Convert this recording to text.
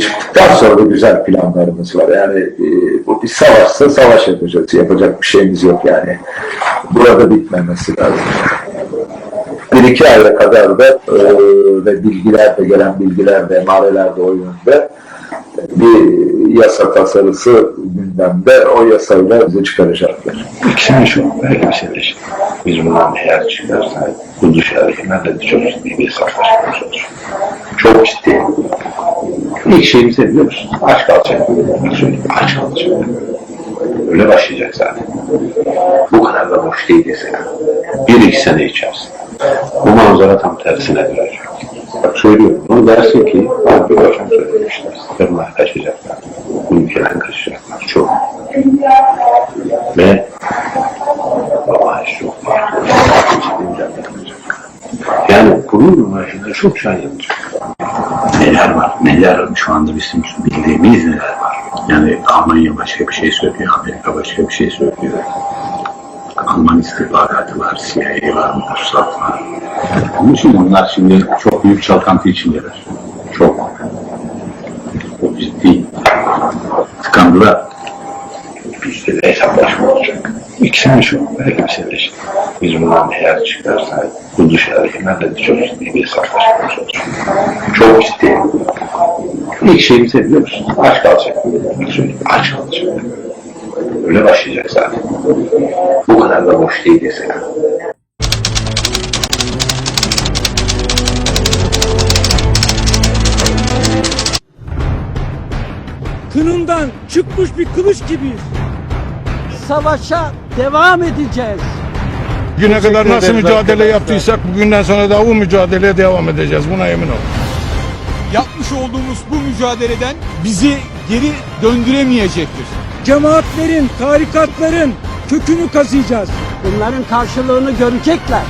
Çıktıktan sonra da güzel planlarımız var. Yani e, bu bir savaşsa savaş yapacağız. Yapacak bir şeyimiz yok yani. Burada bitmemesi lazım. Bir iki aya kadar da e, ve bilgiler de gelen bilgiler de emareler de o yönde bir yasa tasarısı gündemde o yasayla bizi çıkaracaklar. İkisini çok belki bir seviş. Biz bundan eğer çıkarsa bu dışarıdakilerle de çok ciddi bir hesaplaşma İlk şeyimiz ne biliyor musun? Aç kalacak. Aç kalacak. Öyle başlayacak zaten. Bu kadar da boş değil desene. Bir iki sene içerisinde. Bu manzara tam tersine dönecek. Bak söylüyorum. Onu dersin ki abi hocam söylemişler. Kadınlar kaçacaklar. Bu ülkeden kaçacaklar. Çok. Ve çok farklı. Yani bunun başında çok şey yapacak. Neler var, neler şu anda bizim bildiğimiz neler var. Yani Almanya başka bir şey söylüyor, Amerika başka bir şey söylüyor. Alman istihbaratı var, CIA var, Mossad var. Onun için bunlar şimdi çok büyük çalkantı içindeler. Çok. Çok ciddi. Tıkandılar. Bizde de hesaplaşma olacak. İkisini çok belki bir seviş. Biz bundan eğer çıkarsa bu dışarıdakilerle de çok ciddi bir hesaplaşma olacak. Çok ciddi. İlk şeyimiz ne biliyor musun? Aç kalacak. Aç kalacak. Öyle başlayacak zaten. Bu kadar da boş değil desene. kınından çıkmış bir kılıç gibiyiz. Savaşa devam edeceğiz. Güne kadar nasıl mücadele yaptıysak bugünden sonra da o mücadeleye devam edeceğiz. Buna emin ol. Yapmış olduğumuz bu mücadeleden bizi geri döndüremeyecektir. Cemaatlerin, tarikatların kökünü kazıyacağız. Bunların karşılığını görecekler.